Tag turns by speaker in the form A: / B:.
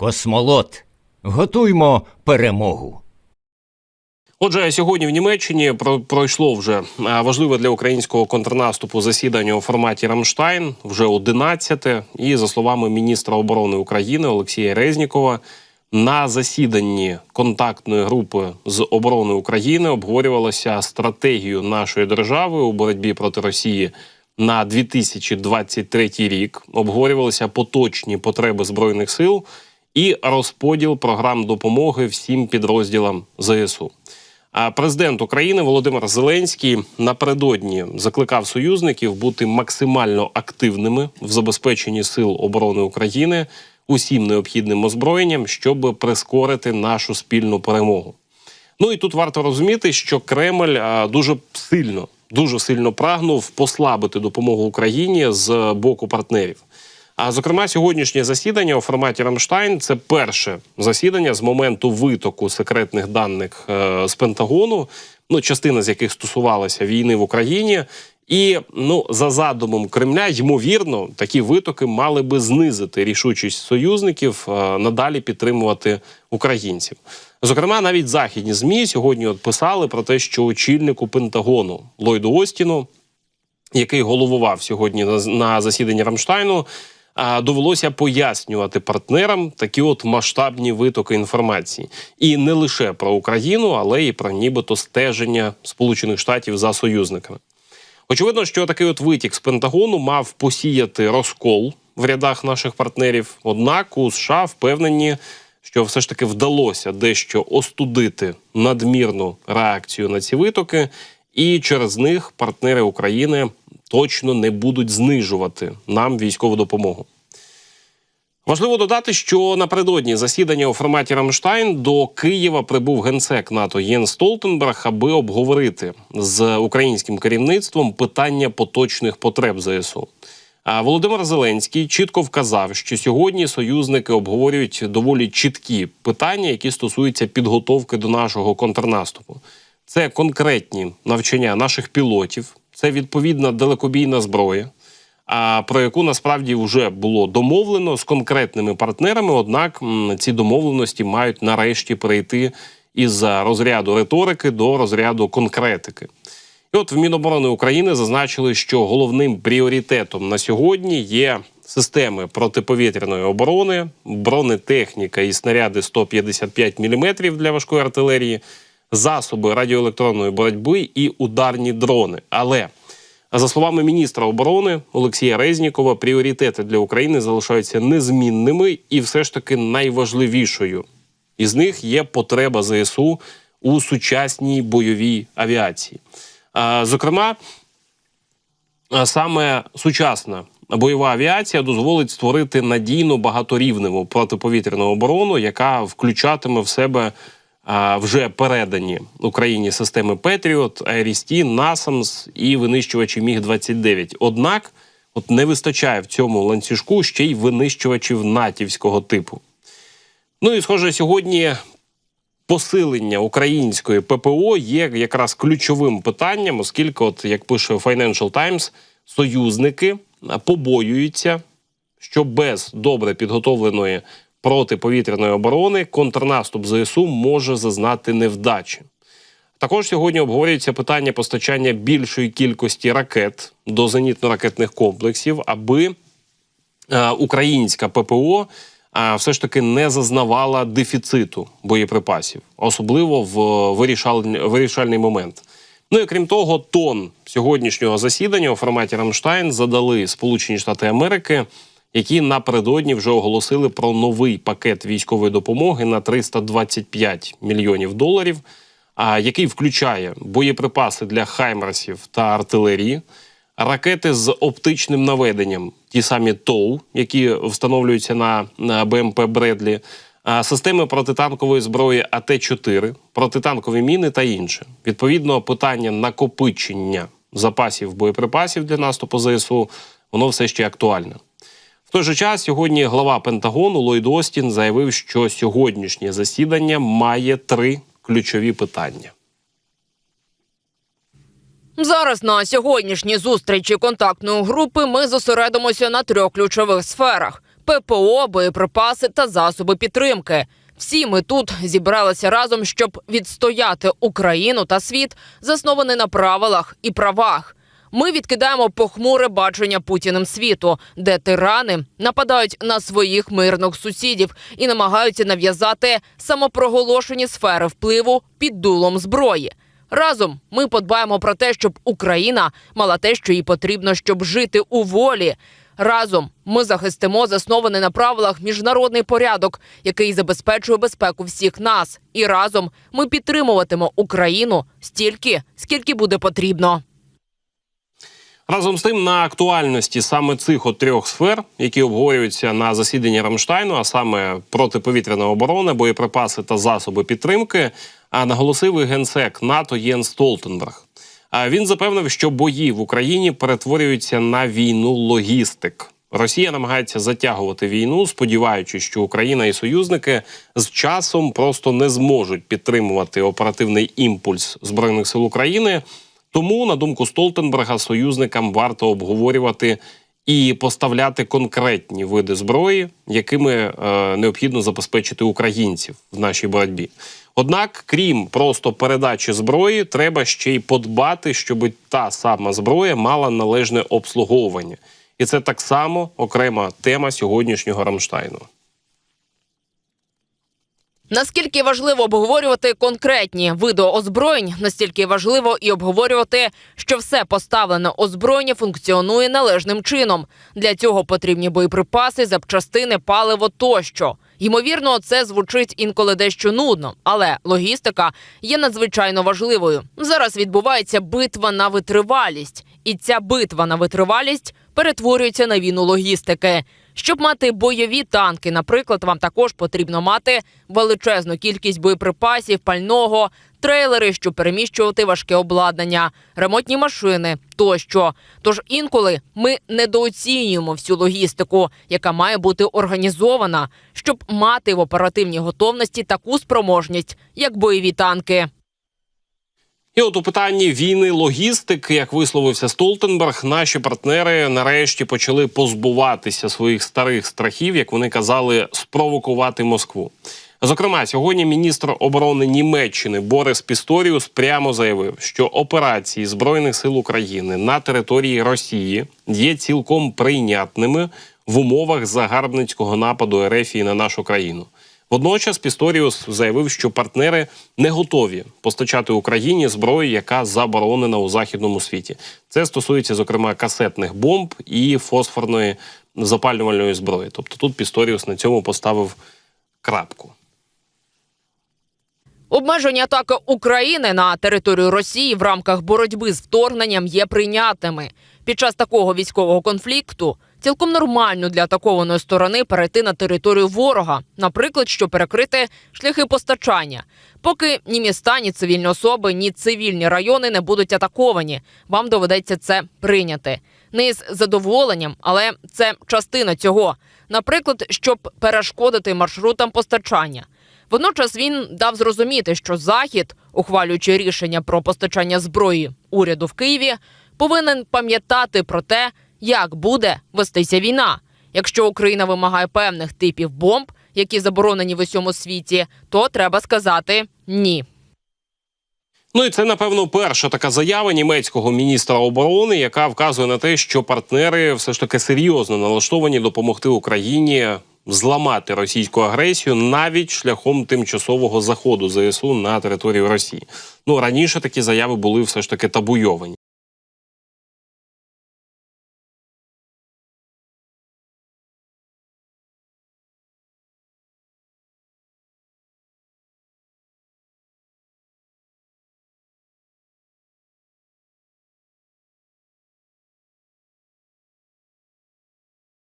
A: Космолот. Готуймо перемогу.
B: Отже, сьогодні в Німеччині про- пройшло вже важливе для українського контрнаступу засідання у форматі Рамштайн, вже 11 І за словами міністра оборони України Олексія Резнікова, на засіданні контактної групи з оборони України обговорювалася стратегію нашої держави у боротьбі проти Росії на 2023 рік. Обговорювалися поточні потреби збройних сил і розподіл програм допомоги всім підрозділам ЗСУ. А президент України Володимир Зеленський напередодні закликав союзників бути максимально активними в забезпеченні сил оборони України усім необхідним озброєнням, щоб прискорити нашу спільну перемогу. Ну і тут варто розуміти, що Кремль дуже сильно, дуже сильно прагнув послабити допомогу Україні з боку партнерів. А зокрема, сьогоднішнє засідання у форматі Рамштайн це перше засідання з моменту витоку секретних даних е, з Пентагону, ну частина з яких стосувалася війни в Україні. І ну за задумом Кремля, ймовірно, такі витоки мали би знизити рішучість союзників е, надалі підтримувати українців. Зокрема, навіть західні змі сьогодні от писали про те, що очільнику Пентагону Ллойду Остіну який головував сьогодні на, засіданні Рамштайну, довелося пояснювати партнерам такі от масштабні витоки інформації, і не лише про Україну, але й про нібито стеження Сполучених Штатів за союзниками. Очевидно, що такий от витік з Пентагону мав посіяти розкол в рядах наших партнерів. Однак у США впевнені, що все ж таки вдалося дещо остудити надмірну реакцію на ці витоки, і через них партнери України точно не будуть знижувати нам військову допомогу. Важливо додати, що напередодні засідання у форматі Рамштайн до Києва прибув генсек НАТО Єн Столтенберг, аби обговорити з українським керівництвом питання поточних потреб ЗСУ. А Володимир Зеленський чітко вказав, що сьогодні союзники обговорюють доволі чіткі питання, які стосуються підготовки до нашого контрнаступу. Це конкретні навчання наших пілотів, це відповідна далекобійна зброя, про яку насправді вже було домовлено з конкретними партнерами. Однак ці домовленості мають нарешті перейти із розряду риторики до розряду конкретики. І от в Міноборони України зазначили, що головним пріоритетом на сьогодні є системи протиповітряної оборони, бронетехніка і снаряди 155 мм для важкої артилерії, засоби радіоелектронної боротьби і ударні дрони. Але за словами міністра оборони Олексія Резнікова, пріоритети для України залишаються незмінними і все ж таки найважливішою. Із них є потреба ЗСУ у сучасній бойовій авіації. Зокрема, саме сучасна бойова авіація дозволить створити надійну багаторівневу протиповітряну оборону, яка включатиме в себе вже передані Україні системи Петріот, Айрісті, Насамс і винищувачі Міг 29 Однак, от не вистачає в цьому ланцюжку ще й винищувачів натівського типу. Ну і схоже, сьогодні посилення української ППО є якраз ключовим питанням, оскільки, от як пише Financial Times, союзники побоюються, що без добре підготовленої протиповітряної оборони контрнаступ ЗСУ може зазнати невдачі. Також сьогодні обговорюється питання постачання більшої кількості ракет до зенітно-ракетних комплексів, аби е, українська ППО е, все ж таки не зазнавала дефіциту боєприпасів, особливо в вирішальний, вирішальний момент. Ну і крім того, тон сьогоднішнього засідання у форматі Рамштайн задали Сполучені Штати Америки, які напередодні вже оголосили про новий пакет військової допомоги на 325 мільйонів доларів, який включає боєприпаси для хаймерсів та артилерії, ракети з оптичним наведенням, ті самі ТОУ, які встановлюються на БМП Бредлі, системи протитанкової зброї АТ-4, протитанкові міни та інше. Відповідно, питання накопичення запасів боєприпасів для наступу ЗСУ воно все ще актуальне. В той же час сьогодні глава Пентагону Ллойд Остін заявив, що сьогоднішнє засідання має три ключові питання.
C: Зараз на сьогоднішній зустрічі контактної групи ми зосередимося на трьох ключових сферах. ППО, боєприпаси та засоби підтримки. Всі ми тут зібралися разом, щоб відстояти Україну та світ, заснований на правилах і правах. Ми відкидаємо похмуре бачення путіним світу, де тирани нападають на своїх мирних сусідів і намагаються нав'язати самопроголошені сфери впливу під дулом зброї. Разом ми подбаємо про те, щоб Україна мала те, що їй потрібно, щоб жити у волі. Разом ми захистимо заснований на правилах міжнародний порядок, який забезпечує безпеку всіх нас. І разом ми підтримуватимемо Україну стільки, скільки буде потрібно.
B: Разом з тим, на актуальності саме цих трьох сфер, які обговорюються на засіданні Рамштайну, а саме протиповітряна оборона, боєприпаси та засоби підтримки, наголосив і генсек НАТО Єн Столтенберг. Він запевнив, що бої в Україні перетворюються на війну логістик. Росія намагається затягувати війну, сподіваючись, що Україна і союзники з часом просто не зможуть підтримувати оперативний імпульс збройних сил України. Тому, на думку Столтенберга, союзникам варто обговорювати і поставляти конкретні види зброї, якими е, необхідно забезпечити українців в нашій боротьбі. Однак, крім просто передачі зброї, треба ще й подбати, щоб та сама зброя мала належне обслуговування. І це так само окрема тема сьогоднішнього Рамштайну.
C: Наскільки важливо обговорювати конкретні види озброєнь, настільки важливо і обговорювати, що все поставлене озброєння функціонує належним чином. Для цього потрібні боєприпаси, запчастини, паливо тощо. Ймовірно, це звучить інколи дещо нудно, але логістика є надзвичайно важливою. Зараз відбувається битва на витривалість, і ця битва на витривалість перетворюється на війну логістики. Щоб мати бойові танки, наприклад, вам також потрібно мати величезну кількість боєприпасів, пального, трейлери, щоб переміщувати важке обладнання, ремонтні машини тощо. Тож інколи ми недооцінюємо всю логістику, яка має бути організована, щоб мати в оперативній готовності таку спроможність, як бойові танки.
B: І от у питанні війни логістики, як висловився Столтенберг, наші партнери нарешті почали позбуватися своїх старих страхів, як вони казали, спровокувати Москву. Зокрема, сьогодні міністр оборони Німеччини Борис Пісторіус прямо заявив, що операції збройних сил України на території Росії є цілком прийнятними в умовах загарбницького нападу Ерефії на нашу країну. Водночас Пісторіус заявив, що партнери не готові постачати Україні зброю, яка заборонена у західному світі. Це стосується зокрема касетних бомб і фосфорної запалювальної зброї. Тобто тут Пісторіус на цьому поставив крапку.
C: Обмеження атаки України на територію Росії в рамках боротьби з вторгненням є прийнятними. Під час такого військового конфлікту цілком нормально для атакованої сторони перейти на територію ворога, наприклад, щоб перекрити шляхи постачання. Поки ні міста, ні цивільні особи, ні цивільні райони не будуть атаковані, вам доведеться це прийняти. Не із задоволенням, але це частина цього. Наприклад, щоб перешкодити маршрутам постачання. Водночас він дав зрозуміти, що Захід, ухвалюючи рішення про постачання зброї уряду в Києві, повинен пам'ятати про те, як буде вестися війна. Якщо Україна вимагає певних типів бомб, які заборонені в усьому світі, то треба сказати ні.
B: Ну і це напевно перша така заява німецького міністра оборони, яка вказує на те, що партнери все ж таки серйозно налаштовані допомогти Україні зламати російську агресію навіть шляхом тимчасового заходу ЗСУ на територію Росії. Ну раніше такі заяви були все ж таки табуйовані.